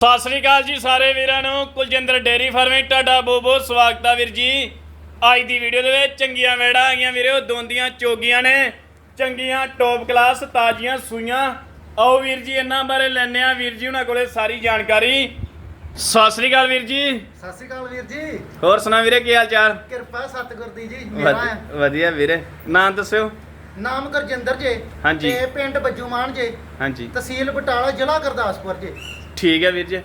ਸਤਿ ਸ੍ਰੀ ਅਕਾਲ ਜੀ ਸਾਰੇ ਵੀਰਾਂ ਨੂੰ। ਕੁਲਜਿੰਦਰ ਡੇਰੀ ਫਾਰਮਿੰਗ ਤੁਹਾਡਾ ਬਹੁਤ ਬਹੁਤ ਸਵਾਗਤ ਆ ਵੀਰ ਜੀ। ਅੱਜ ਦੀ ਵੀਡੀਓ ਦੇ ਵਿੱਚ ਚੰਗੀਆਂ ਵੇੜਾਂ ਆਈਆਂ ਵੀਰੋ ਦੋਂਦੀਆਂ ਚੋਗੀਆਂ ਨੇ। ਚੰਗੀਆਂ ਟੌਪ ਕਲਾਸ ਤਾਜ਼ੀਆਂ ਸੂਈਆਂ। ਆਓ ਵੀਰ ਜੀ ਇਹਨਾਂ ਬਾਰੇ ਲੈਣੇ ਆ ਵੀਰ ਜੀ ਉਹਨਾਂ ਕੋਲੇ ਸਾਰੀ ਜਾਣਕਾਰੀ। ਸਤਿ ਸ੍ਰੀ ਅਕਾਲ ਵੀਰ ਜੀ। ਸਤਿ ਸ਼੍ਰੀ ਅਕਾਲ ਵੀਰ ਜੀ। ਹੋਰ ਸੁਣਾ ਵੀਰੇ ਕੀ ਹਾਲ ਚਾਲ? ਕਿਰਪਾ ਸਤਿਗੁਰ ਦੀ ਜੀ ਮੇਰਾ ਵਧੀਆ ਵੀਰੇ। ਨਾਂ ਦੱਸਿਓ। ਨਾਮ ਗੁਰਜਿੰਦਰ ਜੇ। ਤੇ ਪਿੰਡ ਬੱਜੂਮਾਨ ਜੇ। ਹਾਂਜੀ। ਤਹਿਸੀਲ ਬਟਾਲਾ ਜ਼ਿਲ੍ਹਾ ਗੁਰਦਾਸਪੁਰ ਜੇ। ਠੀਕ ਹੈ ਵੀਰ ਜੀ।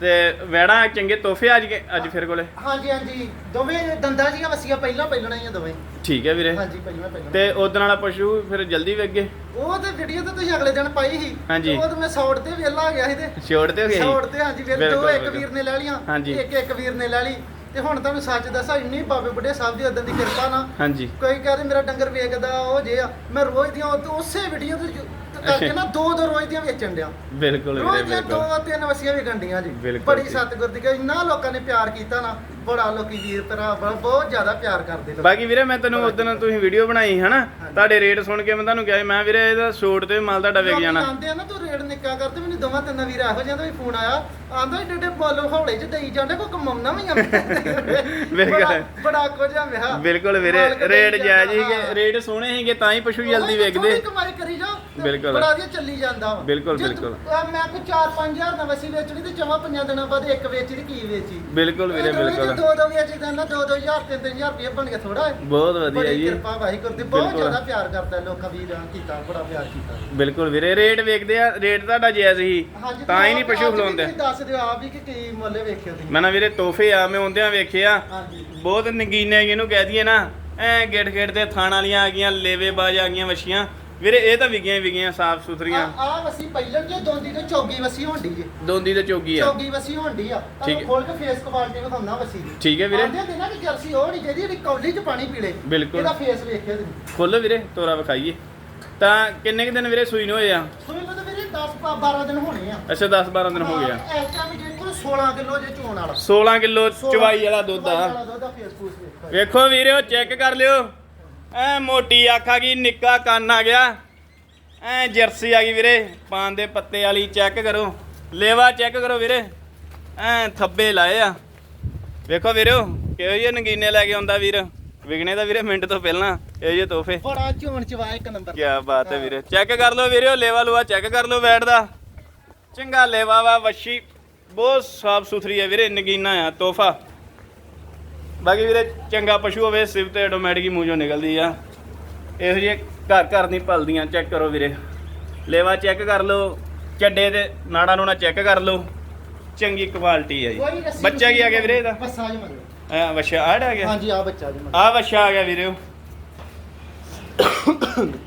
ਤੇ ਵੇੜਾਂ ਚੰਗੇ ਤੋਹਫੇ ਅੱਜ ਕੇ ਅੱਜ ਫਿਰ ਕੋਲੇ? ਹਾਂਜੀ ਹਾਂਜੀ। ਦੋਵੇਂ ਦੰਦਾਂ ਜੀਆਂ ਵਸੀਆਂ ਪਹਿਲਾਂ ਪਹਿਲਣਾ ਹੀ ਆ ਦੋਵੇਂ। ਠੀਕ ਹੈ ਵੀਰੇ। ਹਾਂਜੀ ਪਹਿਲਾਂ ਪਹਿਲਾਂ ਤੇ ਉਦੋਂ ਵਾਲਾ ਪਸ਼ੂ ਫਿਰ ਜਲਦੀ ਵੇਗੇ ਉਹ ਤੇ ਵੀਡੀਓ ਤੇ ਤੁਸੀਂ ਅਗਲੇ ਦਿਨ ਪਾਈ ਸੀ। ਹਾਂਜੀ। ਉਹ ਤੇ ਮੈਂ ਸੌੜ ਤੇ ਵੇਲਾ ਆ ਗਿਆ ਸੀ ਤੇ। ਛੋੜ ਤੇ ਹੋ ਗਈ ਸੌੜ ਤੇ ਹਾਂਜੀ ਵੀਰ ਬਿਲਕੁਲ, ਦੋ ਇੱਕ ਬਿਲਕੁਲ। ਵੀਰ ਨੇ ਲੈ ਲੀਆਂ ਹਾਂਜੀ। ਇੱਕ ਇੱਕ ਵੀਰ ਨੇ ਲੈ ਲਈ। ਤੇ ਹੁਣ ਤੁਹਾਨੂੰ ਸੱਚ ਦੱਸਾਂ ਇੰਨੀ ਬਾਬੇ ਬੁੱਢੇ ਸਾਹਿਬ ਦੀ ਉਦੋਂ ਦੀ ਕਿਰਪਾ ਨਾਲ ਹਾਂਜੀ। ਕੋਈ ਕਹਿੰਦੇ ਮੇਰਾ ਡੰਗਰ ਵੇਚਦਾ ਉਹ ਜੇ ਆ। ਮੈਂ ਰੋਜ਼ ਦੀਆਂ ਉਹ- ਉਸੇ ਵੀਡੀਓ ਤੇ ਜੋ- ਕਰਕੇ ਨਾ ਦੋ ਦੋ ਰੋਜ਼ ਦੀਆਂ ਵੇਚਣ ਡਿਆ। ਬਿਲਕੁਲ ਵੀਰੇ ਰੋਜ਼ ਦੀਆਂ ਬਿਲਕੁਲ। ਦੋ ਤਿੰਨ ਵਸੀਆਂ ਵੀ ਗੰਡੀਆਂ ਜੀ। ਬਿਲਕੁਲ ਬੜੀ ਜੀ। ਸਤਿਗੁਰ ਦੀ ਕਿ ਇੰਨਾ ਲੋਕਾਂ ਨੇ ਪਿਆਰ ਕੀਤਾ ਨਾ ਬੜਾ ਲੋਕੀ ਵੀਰ ਭਰਾ ਬ- ਬਹੁਤ ਜ਼ਿਆਦਾ ਪਿਆਰ ਕਰਦੇ ਲੋਕ। ਬਾਕੀ ਵੀਰੇ ਮੈਂ ਤੈਨੂੰ ਉਦੋਂ ਤੁਸੀਂ ਵੀਡੀਓ ਬਣਾਈ ਹਨਾ? ਤੁਹਾਡੇ ਰੇਟ ਸੁਣ ਕੇ ਮੈਂ ਤੁਹਾਨੂੰ ਕਿਹਾ ਸੀ, ਮੈਂ ਵੀਰੇ ਇਹਦਾ ਛੋਟ ਤੇ ਮਾਲ ਤੁਹਾਡਾ ਵਿਕ ਜਾਣਾ। ਆਂਦੇ ਆ ਨਾ ਤੂੰ ਰੇਡ ਨਿੱਕਾ ਕਰਦੇ ਮੈਨੂੰ ਦੋਵਾਂ ਤਿੰਨਾਂ ਵੀਰ ਇਹੋ ਜਿਹਾ ਦਾ ਵੀ ਫੋਨ ਆਇਆ। ਆਂਦਾ ਏਡੇ ਏਡੇ ਬੋਲੋ ਹੌਲੇ ਚ ਦੇਈ ਜਾਂਦੇ ਕੋਈ ਕਮਾਉਣਾ ਵੀ ਆ। ਬੜਾ- ਬੜਾ ਕੁਝ ਆ ਵਿਆਹ। ਬਿਲਕੁਲ ਵੀਰੇ ਮਾਲਕ ਦੇਈ ਰੇਟ ਜਾਂਦਾ, ਜਾਇਜ਼ ਹੀਗੇ ਹਾਂ। ਰੇਟ ਸੋਹਣੇ ਹੀਗੇ ਤਾਂ ਹੀ ਪਸ਼ੂ ਜਲਦੀ ਥੋੜ੍ਹੀ ਵੇਚਦੇ ਕਮਾਈ ਕਰੀ ਜਾ ਤੇ ਬਿਲਕੁਲ। ਬੜਾ ਵਧੀਆ ਚੱਲੀ ਜਾਂਦਾ ਵਾ। ਬਿਲਕੁਲ, ਜੇ ਬਿਲਕੁਲ। ਮੈਂ ਕੋਈ 4-5000 ਦਾ ਵਸੀ ਵੇਚਣੀ ਤੇ ਜਮਾ ਪੰਜਾਂ ਦਿਨਾਂ ਬਾਅਦ ਇੱਕ ਵੇਚੀ ਤੇ ਕੀ ਵੇਚੀ? ਬਿਲਕੁਲ ਵੀਰੇ ਬਿਲਕੁਲ। ਦੋ ਦੋ ਵੇਚੀ ਨਾ 2-2000 3-3000 ਰੁਪਏ ਬਣ ਗਿਆ ਥੋੜਾ ਬਹੁਤ ਵਧੀਆ ਬੜੀ ਜੀ। ਕਿਰਪਾ ਵਾਹਿਗੁਰੂ ਦੀ। ਬਹੁਤ ਬਿਲਕੁਲ। ਜ਼ਿਆਦਾ ਪਿਆਰ ਕਰਦਾ ਲੋਕਾਂ ਵੀਰਾਂ ਕੀਤਾ ਬੜਾ ਪਿਆਰ ਕੀਤਾ। ਬਿਲਕੁਲ ਵੀਰੇ ਰੇਟ ਵੇਖਦੇ ਆ ਰੇਟ ਤੁਹਾਡਾ ਜਾਇਜ਼ ਹੀ ਹਾਂਜੀ ਤਾਂ ਹੀ ਨਹੀਂ ਪਸ਼ੂ ਅੱਜ ਵੀ ਖਲੋਂਦੇ। ਤੁਸੀਂ ਦੱਸ ਦਿਓ ਆਪ ਵੀ ਕਿ ਕੀ ਮੁੱਲ ਵੇਖਿਓ ਤੁਸੀਂ। ਮੈਂ ਨਾ ਵੀਰੇ ਤੋਹਫੇ ਆ ਮੈਂ ਆਉਂਦਿਆਂ ਵੇਖਿਆ। ਹਾਂਜੀ। ਬਹੁਤ ਨਗੀਨੇ ਇਹਨੂੰ ਕਹਿ ਦਈਏ ਨਾ। ਐ ਗਿੜ ਗਿੜ ਤੇ ਥਾਣ ਵਾਲੀਆਂ ਆ ਗਈਆਂ ਲੇਵੇ ਬਾਜ ਆ ਗਈਆਂ ਵਛੀਆਂ। ਵੀਰੇ ਇਹ ਤਾਂ ਵਿਗੀਆਂ ਹੀ ਵਿਗੀਆਂ ਸਾਫ਼ ਸੁਥਰੀਆਂ। ਆ ਆ ਵਸੀ ਪਹਿਲਣ ਜੇ ਦੋਂਦੀ ਤੇ ਚੌਗੀ ਵਸੀ ਹੋਣੀ ਜੇ। ਦੋਂਦੀ ਤੇ ਚੋਗੀ ਆ। ਚੌਗੀ ਵਸੀ ਹੋਣੀ ਆ। ਠੀਕ ਹੈ। ਤੁਹਾਨੂੰ ਖੋਲ ਕੇ ਫੇਸ ਕੁਆਲਿਟੀ ਵਿਖਾਉਣਾ ਵਸੀ ਦੀ। ਠੀਕ ਹੈ ਵੀਰੇ। ਆਂਦੇ ਹੁੰਦੇ ਨਾ ਕਿ ਜਰਸੀ ਉਹ ਨਹੀਂ ਜਿਹਦੀ ਜਿਹੜੀ ਕੌਲੀ 'ਚ ਪਾਣੀ ਪੀਲੇ ਬਿਲਕੁਲ। ਇਹਦਾ ਫੇਸ ਵੇਖਿਓ ਤੁਸੀਂ। ਖੋਲੋ ਵੀਰੇ ਤੋਰਾ ਵਿਖਾਈਏ। ਤਾਂ ਕਿੰਨੇ ਕੁ ਦਿਨ ਵੀਰੇ ਸੂਈ ਨੂੰ ਹੋਏ ਆ? ਲਓ ਤੇ ਵੀਰੇ 10 12 ਦਿਨ ਹੋਣੇ ਆ। ਅੱਛਾ 10 12 ਦਿਨ ਹੋ ਗਿਆ ਹਾਂ, ਇਸ ਟਾਈਮ ਜੇ ਕੋਲ 16 ਕਿਲੋ ਜੇ ਚੋਣ ਵਾਲਾ। 16 ਕਿਲੋ ਚਵਾਈ ਵਾਲਾ ਦੁੱਧ ਚਵਾਈ ਆ ਵਾਲਾ ਦੁੱਧ ਆ ਫੇਸ ਫੂਸ ਵੇਖੋ। ਵੇਖੋ ਵੀਰੇ ਚੈੱਕ ਕਰ ਲਿਓ। ਐ ਮੋਟੀ ਅੱਖ ਆ ਗਈ ਨਿੱਕਾ ਕੰਨ ਆ ਗਿਆ। ਐ ਜਰਸੀ ਆ ਗਈ ਵੀਰੇ ਪਾਨ ਦੇ ਪੱਤੇ ਵਾਲੀ ਚੈੱਕ ਕਰੋ। ਲੇਵਾ ਚੈੱਕ ਕਰੋ ਵੀਰੇ। ਐ ਥੱਬੇ ਲਾਏ ਆ। ਵੇਖੋ ਵੀਰੋ ਕਿਹੋ ਜਿਹੇ ਨਗੀਨੇ ਲੈ ਕੇ ਆਉਂਦਾ ਵੀਰ। ਵਿਗਣੇ ਦਾ ਵੀਰੇ ਮਿੰਟ ਤੋਂ ਪਹਿਲਾਂ ਇਹੋ ਜਿਹੇ ਤੋਹਫੇ। ਬੜਾ ਝੋਣ ਚਵਾ ਇੱਕ ਨੰਬਰ ਕੀ ਬਾਤ ਹੈ ਵੀਰੇ। ਚੈੱਕ ਕਰ ਲਓ ਵੀਰੇ ਲੇਵਾ ਲੂਆ ਚੈੱਕ ਕਰ ਲਓ ਬੈਠ ਦਾ। ਚੰਗਾ ਲੇਵਾ ਵਾ ਵੱਛੀ। ਬਹੁਤ ਸਾਫ਼ ਸੁਥਰੀ ਹੈ ਵੀਰੇ ਨਗੀਨਾ ਆ ਤੋਹਫਾ। ਬਾਕੀ ਵੀਰੇ ਚੰਗਾ ਪਸ਼ੂ ਹੋਵੇ ਸਿਵ ਤੇ ਆਟੋਮੈਟਿਕ ਹੀ ਮੂੰਹ ਚੋਂ ਨਿਕਲਦੀ ਆ। ਇਹੋ ਜਿਹੇ ਘਰ ਘਰ ਨਹੀਂ ਪਲਦੀਆਂ ਚੈੱਕ ਕਰੋ ਵੀਰੇ। ਲੇਵਾ ਚੈੱਕ ਕਰ ਲਓ ਚੱਡੇ ਤੇ ਨਾੜਾ ਨੂਣਾ ਚੈੱਕ ਕਰ ਲਓ। ਚੰਗੀ ਕੁਆਲਿਟੀ ਹੈ ਜੀ। ਬੱਚਾ ਕੀ ਆ ਗਿਆ ਵੀਰੇ ਇਹਦਾ? ਬੱਸਾ ਜੀ ਮਗਰ। ਆ ਆੜ ਆ ਗਿਆ? ਹਾਂਜੀ ਆ ਬੱਚਾ ਜੀ ਮਗਰ। ਆ ਵੱਛਾ ਆ ਗਿਆ ਵੀਰੇ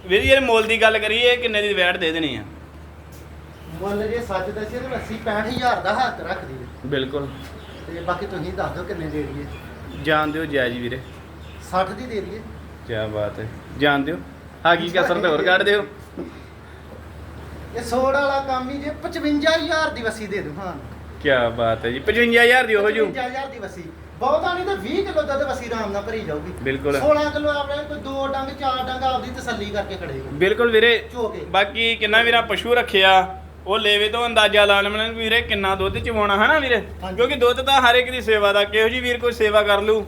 ਵੀਰੇ ਇਹ ਮੁੱਲ ਦੀ ਗੱਲ ਕਰੀਏ ਕਿੰਨੇ ਦੀ ਵੈਟ ਦੇ ਦੇਣੀ ਆ? ਮੁੱਲ ਜੇ ਸੱਚ ਦੱਸੇ ਤੇ 80 65000 ਦਾ ਹੱਥ ਰੱਖਦੀ। ਹੈ ਬਿਲਕੁਲ। ਤੇ ਬਾਕੀ ਤੁਸੀਂ ਦੱਸ ਦਿਓ ਕਿੰਨੇ ਦੇ ਦਈਏ। ਜਾਣ ਦਿਓ ਜਾਇਜ਼ ਵੀਰੇ। 60 ਦੀ ਦੇ ਦਈਏ। ਕੀ ਬਾਤ ਹੈ। ਜਾਣ ਦਿਓ। ਆ ਕੀ ਕਸਰ ਤੇ ਹੋਰ ਕੱਢ ਦਿਓ। ਇਹ ਸੋੜ ਵਾਲਾ ਕੰਮ ਹੀ ਜੇ 55000 ਦੀ ਵਸੀ ਦੇ ਦੂੰ ਹਾਂ। ਕੀ ਬਾਤ ਹੈ ਜੀ। 55000 ਦੀ ਉਹ ਜੂ। 55000 ਦੀ ਵਸੀ। ਬਹੁਤਾ ਨਹੀਂ ਤਾਂ 20 ਕਿਲੋ ਦੁੱਧ ਵਸੀ ਆਰਾਮ ਨਾਲ ਭਰੀ ਜਾਊਗੀ। ਬਿਲਕੁਲ। 16 ਕਿਲੋ ਆਪਣੇ ਕੋਈ ਦੋ ਡੰਗ ਚਾਰ ਡੰਗ ਆਪਦੀ ਤਸੱਲੀ ਕਰਕੇ ਖੜੇਗਾ ਬਿਲਕੁਲ ਵੀਰੇ। ਬਾਕੀ ਕਿੰਨਾ ਵੀਰਾ ਪਸ਼ੂ ਰੱਖਿਆ। ਉਹ ਲੇਵੇ ਤੋਂ ਅੰਦਾਜ਼ਾ ਲਾ ਲੈਣਾ ਵੀਰੇ ਕਿੰਨਾ ਦੁੱਧ ਚਵਾਉਣਾ ਹੈ ਨਾ ਵੀਰੇ। ਕਿਉਂਕਿ ਦੁੱਧ ਤਾਂ ਹਰ ਇੱਕ ਦੀ ਸੇਵਾ ਦਾ ਕਿਹੋ ਜੀ ਵੀਰ ਕੋਈ ਸੇਵਾ ਕਰ ਲੂ।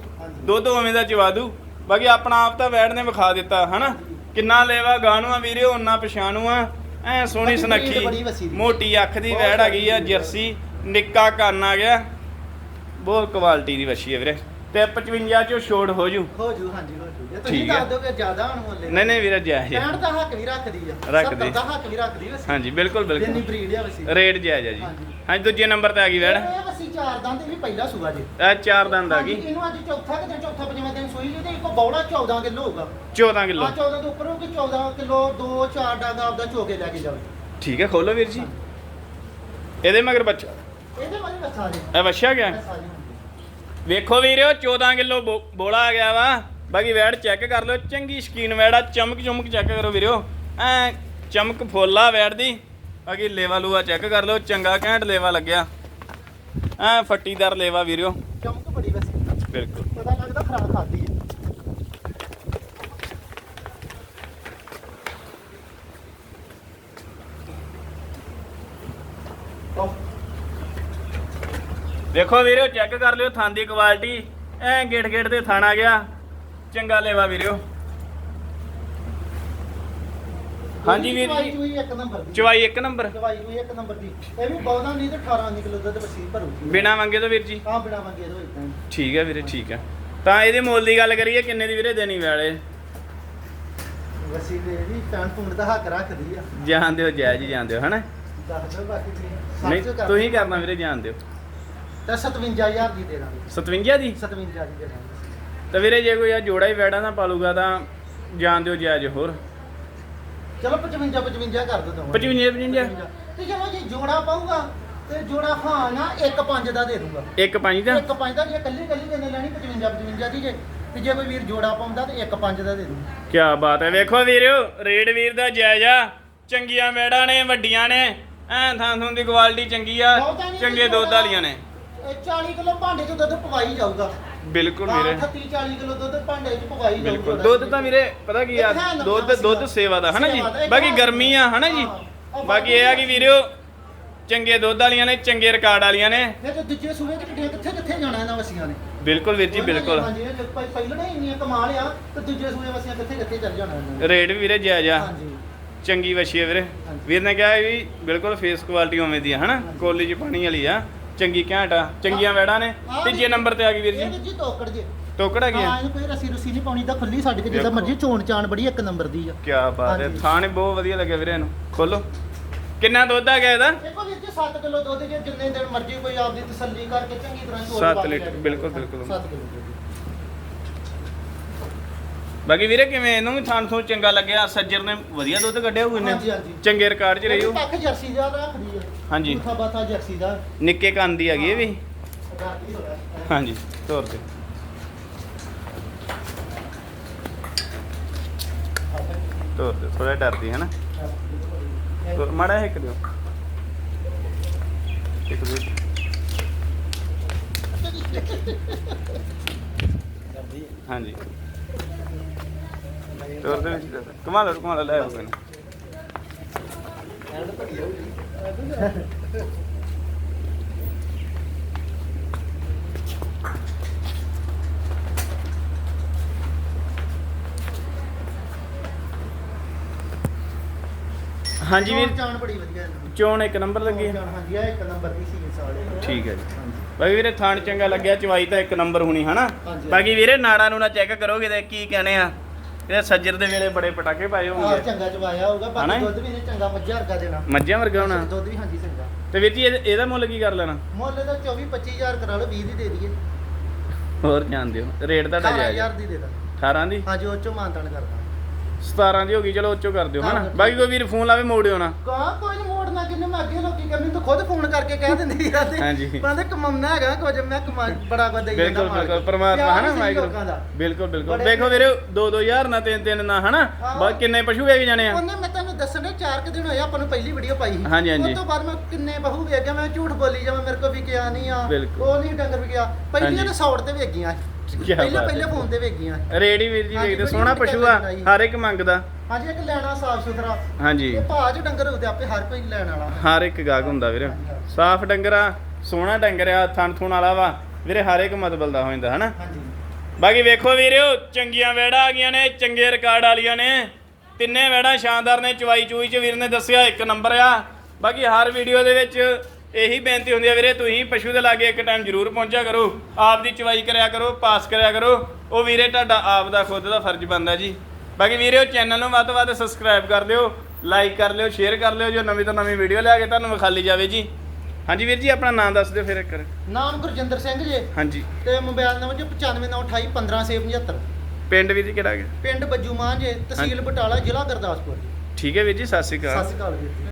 ਦੁੱਧ ਉਵੇਂ ਦਾ ਚਵਾ ਦੂ ਬਾਕੀ ਆਪਣਾ ਆਪ ਤਾਂ ਵੈੜ ਨੇ ਵਿਖਾ ਦਿੱਤਾ ਹਨਾ ਕਿੰਨਾ ਲੇਵਾ ਗਾਣੂ ਆ ਵੀਰੇ ਉਹਨਾਂ ਪਛਾਣੂ ਆ ਐ ਸੋਹਣੀ ਸੁਨੱਖੀ। ਮੋਟੀ ਅੱਖ ਦੀ ਵੈੜ ਆ ਗਈ ਆ ਜਰਸੀ ਨਿੱਕਾ ਕੰਨ ਆ ਗਿਆ ਬਹੁਤ ਕੁਆਲਿਟੀ ਦੀ ਵੱਛੀ ਹੈ ਵੀਰੇ ਤੇ 55 ਚੋਂ ਛੋੜ ਹੋ ਜੂ। ਹੋ ਜੂ ਹਾਂਜੀ ਹੋ ਜੂ। ਜੇ ਤੁਸੀਂ ਠੀਕ ਹੈ। ਦੱਸ ਜ਼ਿਆਦਾ ਹੁਣ ਮੁੱਲੇ ਨਹੀਂ ਨਹੀਂ ਵੀਰੇ ਜਾਇਜ਼ ਹੈ। 65 ਦਾ ਹੱਕ ਵੀ ਰੱਖਦੀ ਆ। ਰੱਖਦੀ। 70 ਦਾ ਹੱਕ ਵੀ ਰੱਖਦੀ ਵਸੀ। ਹਾਂਜੀ ਬਿਲਕੁਲ ਬਿਲਕੁਲ। ਬਰੀਡ ਆ ਵਸੀ। ਰੇਟ ਜਾਇਜ਼ ਜੀ। ਹਾਂਜੀ। ਹਾਂਜੀ ਦੂਜੇ ਨੰਬਰ ਤੇ ਆ ਗਈ ਵੈੜ। ਇਹ ਵਸੀ ਚਾਰ ਦੰਦ ਵੀ ਪਹਿਲਾ ਸੂਆ ਜੀ। ਇਹ ਚਾਰ ਦੰਦ ਆ ਹਾਂਜੀ, ਗਈ ਇਹਨੂੰ ਅੱਜ ਚੌਥਾ ਕਿਤੇ ਚੌਥਾ ਪੰਜਵਾਂ ਦਿਨ ਸੂਈ ਜੀ ਤੇ ਇੱਕ ਬੌੜਾ 14 ਕਿਲੋ ਹੋਊਗਾ। 14 ਕਿਲੋ। ਆ 14 ਤੋਂ ਉੱਪਰ ਹੋ ਕੇ 14 ਕਿਲੋ 2 4 ਡਾਂਗਾ ਆਪਦਾ ਚੋਕੇ ਲੈ ਕੇ ਜਾਵੇ। ਠੀਕ ਹੈ ਖੋਲੋ ਵੀਰ ਜੀ। ਇਹਦੇ ਮਗਰ ਬੱਚਾ। ਇਹਦੇ ਬਾਰੇ ਦੱਸਾਂ ਜੀ। ਇਹ ਵੱਛਾ ਗਿਆ? ਜੀ ਵੇਖੋ ਵੀਰਿਓ 14 ਕਿਲੋ ਬੋਲਾ ਆ ਗਿਆ ਵਾ। ਬਾਕੀ ਵੈੜ ਚੈੱਕ ਕਰ ਲਓ ਚੰਗੀ ਸ਼ਕੀਨ ਵੈੜ ਚਮਕ ਚਮਕ ਚੈੱਕ ਕਰੋ ਵੀਰਿਓ। ਐ ਚਮਕ ਫੁੱਲਾ ਵੈੜ ਦੀ। ਬਾਕੀ ਲੇਵਾ ਲੂਆ ਚੈੱਕ ਕਰ ਲਓ ਚੰਗਾ ਘੈਂਟ ਲੇਵਾ ਲੱਗਿਆ। ਐ ਫੱਟੀਦਾਰ ਲੇਵਾ ਵੀਰਿਓ। ਚਮਕ ਬੜੀ ਵਸੀ। ਬਿਲਕੁਲ। ਪਤਾ ਲੱਗਦਾ ਖਰਾਬ ਖਾਦੀ ਵੇਖੋ ਵੀਰੋ ਚੈੱਕ ਕਰ ਲਿਓ ਥਾਂ ਦੀ ਕੁਆਲਿਟੀ ਐ ਗੇਟ ਗੇਟ ਤੇ ਥਾਣ ਆ ਗਿਆ। ਚੰਗਾ ਲੇਵਾ ਵੀਰੋ। ਹਾਂਜੀ ਵੀਰ ਚਵਾਈ ਜੀ ਚੂਈ ਇੱਕ ਨੰਬਰ ਦੀ। ਚਵਾਈ ਇੱਕ ਨੰਬਰ। ਚਵਾਈ ਚੂਈ ਇੱਕ ਨੰਬਰ ਦੀ। ਇਹ ਵੀ ਬਹੁਤਾ ਨਹੀਂ ਤੇ 18 ਕਿਲੋ ਦੁੱਧ ਵਸੀਲ ਭਰੂਗੀ। ਬਿਨਾ ਮੰਗੇ ਤੋਂ ਵੀਰ ਜੀ। ਆ ਬਿਨਾ ਮੰਗੇ ਇਦਾਂ ਹੀ। ਠੀਕ ਹੈ ਵੀਰੇ ਠੀਕ ਹੈ। ਤਾਂ ਇਹਦੇ ਮੁੱਲ ਦੀ ਗੱਲ ਕਰੀਏ ਕਿੰਨੇ ਦੀ ਵੀਰੇ ਦੇਣੀ ਵਾਲੇ? ਵਸੀਲ ਇਹ ਵੀ ਪੈਣ ਪੁੰਡ ਦਾ ਹੱਕ ਰੱਖਦੀ ਆ। ਜਾਣਦੇ ਹੋ ਜਾਇਜ਼ ਹੀ ਜਾਣਦੇ ਹੋ ਹਨਾ? ਦੱਸ ਦਿਓ ਬਾਕੀ ਨਹੀਂ ਤੁਸੀਂ ਕਰਨਾ ਵੀਰੇ ਜਾਣਦੇ ਹੋ ਤਾਂ 57000 ਦੀ ਦੇ ਦਾਂਗੇ। 57 ਦੀ? 57 ਦੀ ਦੇ ਦਾਂਗੇ। ਤਾਂ ਵੀਰੇ ਜੇ ਕੋਈ ਆ ਜੋੜਾ ਹੀ ਵੈੜਾ ਨਾ ਪਾਲੂਗਾ ਤਾਂ ਜਾਣਦੇ ਹੋ ਜਾਇਜ਼ ਹੋਰ। ਚਲੋ 55 55 ਕਰ ਦੋ ਦੋਵਾਂ 55 55 ਤੇ ਚਲੋ ਜੇ ਜੋੜਾ ਪਾਊਗਾ ਤੇ ਜੋੜਾ ਹਾਂ ਨਾ 1 5 ਦਾ ਦੇ ਦੂੰਗਾ। ਇੱਕ ਪੰਜ ਦਾ? 1 5 ਦਾ ਜੇ ਕੱਲੀ ਕੱਲੀ ਕਿੰਨੇ ਲੈਣੀ 55 55 ਦੀ ਜੇ। ਤੇ ਜੇ ਕੋਈ ਵੀਰ ਜੋੜਾ ਪਾਉਂਦਾ ਤੇ 1 5 ਦਾ ਦੇ ਦੂੰਗਾ। ਕੀ ਬਾਤ ਹੈ। ਵੇਖੋ ਵੀਰੋ ਰੇਡ ਵੀਰ ਦਾ ਜਾਇਜ਼ ਆ। ਚੰਗੀਆਂ ਮੇੜਾਂ ਨੇ ਵੱਡੀਆਂ ਨੇ। ਐਂ ਥਾਂ ਥਾਂ ਦੀ ਕੁਆਲਿਟੀ ਚੰਗੀ ਆ। ਚੰਗੇ ਦੁੱਧ ਵਾਲੀਆਂ ਨੇ। ਇਹ 40 ਕਿਲੋ ਭਾਂਡੇ ਚ ਦੁੱਧ ਪਵਾਈ ਜਾਊਗਾ। ਬਿਲਕੁਲ ਵੀਰੇ। 30 40 ਕਿਲੋ ਦੁੱਧ ਭਾਂਡੇ ਚ ਪਵਾਈ ਜਾਊਗਾ। ਬਿਲਕੁਲ। ਦੁੱਧ ਤਾਂ ਵੀਰੇ ਪਤਾ ਕੀ ਆ? ਇੱਕ ਹੈ ਨਾ ਦੁੱਧ ਸੇਵਾ। ਦੁੱਧ ਸੇਵਾ ਦਾ ਹਨਾ ਜੀ? ਸੇਵਾ ਦਾ, ਇੱਕ ਬਾਕੀ ਹੈ। ਗਰਮੀ ਆ ਹਨਾ ਜੀ? ਹਾਂ। ਬਾਕੀ ਇਹ ਆ ਕਿ ਵੀਰੋ ਚੰਗੇ ਦੁੱਧ ਵਾਲੀਆਂ ਨੇ ਚੰਗੇ ਰਿਕਾਰਡ ਵਾਲੀਆਂ ਨੇ। ਨਹੀਂ ਤੇ ਦੂਜੇ ਸੂਏ ਤੇ ਕਿੱਥੇ ਕਿੱਥੇ ਕਿੱਥੇ ਜਾਣਾ ਇਹਨਾਂ ਵਸੀਆਂ ਨੇ? ਬਿਲਕੁਲ ਵੀਰ ਜੀ ਬਿਲਕੁਲ। ਹਾਂਜੀ ਇਹ ਪ- ਪਹਿਲਾਂ ਹੀ ਇੰਨੀਆਂ ਕਮਾਲ ਆ ਤੇ ਦੂਜੇ ਸੂਏ ਵਸੀਆਂ ਕਿੱਥੇ ਕਿੱਥੇ ਚੱਲ ਜਾਣਾ ਇਹਨਾਂ ਨੇ। ਰੇਟ ਵੀ ਵੀਰੇ ਜਾਇਜ਼ ਆ। ਹਾਂਜੀ ਚੰਗੀ ਵਛੀ ਹੈ ਵੀਰੇ। ਵੀਰ ਨੇ ਕਿਹਾ ਵੀ ਬਿਲਕੁਲ ਫੇਸ ਕੁਆਲਿਟੀ ਉਵੇਂ ਦੀ ਹਨਾ। ਕੋਲੀ ਚ ਪਾਣੀ ਵਾਲੀ ਆ। ਚੰਗੀ ਘੈਂਟ ਆ ਚੰਗੀਆਂ ਵੈੜਾਂ ਨੇ ਆਹ ਤੀਜੇ ਨੰਬਰ ਤੇ ਆ ਗਈ ਵੀਰ ਇਹ ਜੀ ਜੀ ਤੋਕੜ ਜੇ ਟੋਕੜ ਹੈਗੀ ਹਾਂ ਆ ਇਹਨੂੰ ਕੋਈ ਰਸੀ ਰੁਸੀ ਨਹੀਂ ਪਾਉਣੀ ਤਾਂ ਖੁੱਲੀ ਛੱਡ ਕੇ ਜਿੱਦਾਂ। ਮਰਜ਼ੀ ਚੋਣ ਚਾਣ ਬੜੀ ਇੱਕ ਨੰਬਰ ਦੀ ਆ ਕੀ ਬਾਤ ਹੈ ਹਾਂਜੀ। ਥਾਣੇ ਬਹੁਤ ਵਧੀਆ ਲੱਗਿਆ ਵੀਰੇ ਇਹਨੂੰ ਖੋਲੋ ਕਿੰਨਾ ਦੁੱਧ ਆ ਗਿਆ ਇਹਦਾ ਦੇਖੋ ਵੀਰ ਜੀ 7 ਕਿਲੋ ਦੁੱਧ ਜੇ ਜਿੰਨੇ ਦਿਨ ਮਰਜ਼ੀ ਕੋਈ ਆਪਦੀ ਤਸੱਲੀ ਕਰਕੇ ਚੰਗੀ ਤਰ੍ਹਾਂ ਚੋਣ ਸੱਤ ਲੀਟਰ। ਬਿਲਕੁਲ, ਬਿਲਕੁਲ। ਸੱਤ ਕਿਲੋ ਦੁੱਧ। ਬਾਕੀ ਵੀਰੇ ਕਿਵੇਂ? ਇਹਨੂੰ ਵੀ ਥਾਣ ਤੋਂ ਚੰਗਾ ਲੱਗਿਆ। ਸੱਜਰ ਨੇ ਵਧੀਆ ਦੁੱਧ ਕੱਢਿਆ ਹੋਊ ਹਾਂਜੀ ਇਹਨੇ। ਹਾਂਜੀ ਚੰਗੇ ਰਿਕਾਰਡ 'ਚ ਰਹੀ ਹੋ ਪੱਖ ਜਰਸੀ ਦਾ ਰੱਖਦੀ ਹੈ ਹਾਂਜੀ। ਬੂਥਾ ਬਾਥਾ ਜਰਸੀ ਦਾ। ਨਿੱਕੇ ਕੰਨ ਦੀ ਹੈਗੀ ਇਹ ਵੀ। ਹੋਇਆ ਹਾਂਜੀ ਤੋਰ ਤੇ ਤੋਰ ਤੇ ਥੋੜਾ ਡਰਦੀ ਹੈ। ਨਾ ਤੋਰ ਮਾੜਾ ਜਿਹਾ ਇੱਕ ਦਿਓ। ਇੱਕ ਦਿਓ। ਹਾਂਜੀ। ਤੋਰ ਦੇ ਵਿੱਚ ਦੇ ਦਿਓ। ਘੁਮਾ ਲਓ ਘੁਮਾ ਲਓ ਲੈ ਆਓ ਕੋਈ ਨਾ ਹਾਂਜੀ ਵੀਰ। ਚਾਣ ਬੜੀ ਵਧੀਆ ਇਹਨੂੰ। ਚੋਣ ਇੱਕ ਨੰਬਰ ਲੱਗੀ ਹੈ। ਚਾਣ ਹਾਂਜੀ ਆ ਇੱਕ ਨੰਬਰ ਦੀ ਸੀ ਸਾਲੇ ਠੀਕ ਹੈ ਜੀ। ਹਾਂਜੀ ਬਾਕੀ ਵੀਰੇ ਥਾਣ ਚੰਗਾ ਲੱਗਿਆ ਚਵਾਈ ਤਾਂ ਇੱਕ ਨੰਬਰ ਹੋਣੀ ਹਨਾ? ਹਾਂਜੀ। ਬਾਕੀ ਵੀਰੇ ਨਾੜਾ ਨੂੰ ਨਾ ਚੈੱਕ ਕਰੋਗੇ ਤੇ ਕੀ ਕਹਨੇ ਆ? ਇਹ ਸੱਜਰ ਦੇ ਵੇਲੇ ਬੜੇ ਪਟਾਕੇ ਪਾਏ ਆ ਹੋਣਗੇ ਚੰਗਾ ਚਵਾਇਆ ਹੋਊਗਾ ਹਨਾ ਬਾਕੀ ਜੀ? ਦੁੱਧ ਵੀ ਨੇ ਚੰਗਾ ਮੱਝਾਂ ਵਰਗਾ ਦੇਣਾ। ਮੱਝਾਂ ਵਰਗਾ ਹੋਣਾ? ਦੁੱਧ ਵੀ ਹਾਂਜੀ ਚੰਗਾ। ਤੇ ਵੀਰ ਜੀ ਇਹਦਾ- ਇਹਦਾ ਮੁੱਲ ਕੀ ਕਰ ਲੈਣਾ? ਮੁੱਲ ਦਾ 24 25000 ਕਰਾ ਲਓ 20 ਦੀ ਦੇ ਦਈਏ। ਹੋਰ ਜਾਣ ਦਿਓ। ਰੇਟ ਤੁਹਾਡਾ ਜਾਇਜ਼ 18000 ਦੀ ਦੇ ਦਾਂ। 18 ਦੀ? ਹਾਂਜੀ ਉਹ ਚੋਂ ਮਾਨਤਨ ਕਰਦਾ। 17 ਦੀ ਹੋ ਗਈ ਚਲੋ ਉੱਚੋ ਕਰ ਦਿਓ ਹਨਾ ਹਾਂ, ਬਾਕੀ ਕੋਈ ਵੀਰ ਫੋਨ ਲਾਵੇ ਮੋੜਿਓ ਨਾ ਕਾ ਕੋਈ ਨੀ ਮੋੜਨਾ ਕਿੰਨੇ ਮੈਂ ਅੱਗੇ ਲੋਕੀ ਕਹਿੰਦੇ ਤੂੰ ਖੁਦ ਫੋਨ ਕਰਕੇ ਕਹਿ ਦਿੰਦੀ ਆ ਤੇ ਹਾਂਜੀ। ਕਹਿੰਦੇ ਕਮਾਉਣਾ ਹੈਗਾ ਕੁਝ ਮੈਂ ਕਮਾ ਬੜਾ ਕੁਝ ਦੇਈ ਜਾਂਦਾ ਬਿਲਕੁਲ। ਬਿਲਕੁਲ ਪਰਮਾਤਮਾ ਪਿਆਰ ਹਨਾ ਹੀ ਸੀ ਵਾਹਿਗੁਰੂ ਲੋਕਾਂ ਦਾ। ਬਿਲਕੁਲ ਬਿਲਕੁਲ ਬੜੇ- ਦੇਖੋ ਵੀਰੇ 2 2000 ਨਾ 3 3 ਨਾ ਹਨਾ। ਬਾ ਕਿੰਨੇ ਪਸ਼ੂ ਵੇਚ ਜਾਣੇ ਆ ਉਹਨੇ ਮੈਂ ਤੁਹਾਨੂੰ ਦੱਸਣ ਦੇ ਚਾਰ ਕੁ ਦਿਨ ਹੋਏ ਆਪਾਂ ਨੂੰ ਪਹਿਲੀ ਵੀਡੀਓ ਪਾਈ ਸੀ ਹਾਂਜੀ, ਹਾਂਜੀ। ਉਸ ਤੋਂ ਬਾਅਦ ਮੈਂ ਕਿੰਨੇ ਬਹੂ ਵੇਖ ਗਿਆ ਮੈਂ ਝੂਠ ਬੋਲੀ ਜਾਵਾਂ ਮੇਰੇ ਕੋਲ ਵੀ ਗਿਆ ਨਹੀਂ ਆ ਬਿਲਕੁਲ। ਉਹ ਨਹੀਂ ਡੰਗਰ ਵੀ ਗਿਆ ਪਹਿਲੀਆਂ ਹਾਂਜੀ। ਤਾਂ ਸੌੜ ਤੇ ਵੇਖ ਕਿਆ ਪਹਿਲੇ ਬਾਤ ਪਹਿਲੇ। ਫੋਨ ਤੇ ਵੇਖ ਗਈਆਂ ਰੇੜੀ ਵੀਰ ਜੀ ਹਾਂਜੀ, ਵੇਖਦੇ ਬੜੀ ਸੋਹਣਾ ਵਧੀਆ ਪਸ਼ੂ ਆ ਜੀ। ਹਰ ਇੱਕ ਮੰਗਦਾ। ਹਾਂਜੀ ਇੱਕ ਲੈਣਾ ਸਾਫ਼ ਸੁਥਰਾ। ਹਾਂਜੀ। ਇਹ ਭਾਅ ਚ ਡੰਗਰ ਹੁੰਦੇ ਆਪੇ ਹਰ ਕੋਈ ਲੈਣ ਵਾਲਾ ਹਰ ਇੱਕ ਗਾਹਕ ਹੁੰਦਾ ਵੀਰੇ। ਸਾਫ਼ ਡੰਗਰ ਆ ਸੋਹਣਾ ਡੰਗਰ ਆ ਥਣ ਥੁਣ ਵਾਲਾ ਵਾ। ਵੀਰੇ ਹਰ ਇੱਕ ਮਤਬਲ ਦਾ ਹੋ ਜਾਂਦਾ ਹਨਾ? ਹਾਂਜੀ। ਬਾਕੀ ਵੇਖੋ ਵੀਰਿਓ ਚੰਗੀਆਂ ਵੈੜਾਂ ਆ ਗਈਆਂ ਨੇ ਚੰਗੇ ਰਿਕਾਰਡ ਵਾਲੀਆਂ ਨੇ। ਤਿੰਨੇ ਵੈੜਾਂ ਸ਼ਾਨਦਾਰ ਨੇ ਚਵਾਈ ਚੂਈ ਚ ਵੀਰ ਨੇ ਦੱਸਿਆ ਇੱਕ ਨੰਬਰ ਆ। ਬਾਕੀ ਹਰ ਵੀਡੀਓ ਦੇ ਵਿੱਚ ਇਹੀ ਬੇਨਤੀ ਹੁੰਦੀ ਆ ਵੀਰੇ ਤੁਸੀਂ ਪਸ਼ੂ ਦੇ ਲਾਗੇ ਇੱਕ ਟਾਈਮ ਜ਼ਰੂਰ ਪਹੁੰਚਿਆ ਕਰੋ। ਆਪ ਦੀ ਚਵਾਈ ਕਰਿਆ ਕਰੋ ਪਾਸ ਕਰਿਆ ਕਰੋ। ਉਹ ਵੀਰੇ ਤੁਹਾਡਾ ਆਪ ਦਾ ਖੁਦ ਦਾ ਫਰਜ਼ ਬਣਦਾ ਜੀ। ਬਾਕੀ ਵੀਰਿਓ ਚੈਨਲ ਨੂੰ ਵੱਧ ਤੋਂ ਵੱਧ ਸਬਸਕ੍ਰਾਈਬ ਕਰ ਲਿਓ ਲਾਈਕ ਕਰ ਲਿਓ ਸ਼ੇਅਰ ਕਰ ਲਿਓ ਜੋ ਨਵੀਂ ਤੋਂ ਨਵੀਂ ਵੀਡੀਓ ਲਿਆ ਕੇ ਤੁਹਾਨੂੰ ਵਿਖਾਲੀ ਜਾਵੇ ਜੀ। ਹਾਂਜੀ ਵੀਰ ਜੀ ਆਪਣਾ ਨਾਮ ਦੱਸ ਦਿਓ ਫਿਰ ਇੱਕ ਵਾਰ। ਨਾਮ ਗੁਰਜਿੰਦਰ ਸਿੰਘ ਜੀ। ਹਾਂਜੀ। ਤੇ ਮੋਬਾਈਲ ਨੰਬਰ ਜੀ 9598157675 ਪਿੰਡ ਵੀਰ ਜੀ ਕਿਹੜਾ ਹੈ ਪਿੰਡ ਬੱਜੂ ਮਾਂ ਜੇ ਤਹਿਸੀਲ ਬਟਾਲਾ ਜ਼ਿਲ੍ਹਾ ਗੁਰਦਾਸਪੁਰ ਠੀਕ ਹੈ ਵੀਰ ਜੀ ਸਤਿ ਸ਼੍ਰੀ ਅਕਾਲ। ਸਤਿ ਸ਼੍ਰੀ ਅਕਾਲ ਵੀਰ ਜੀ।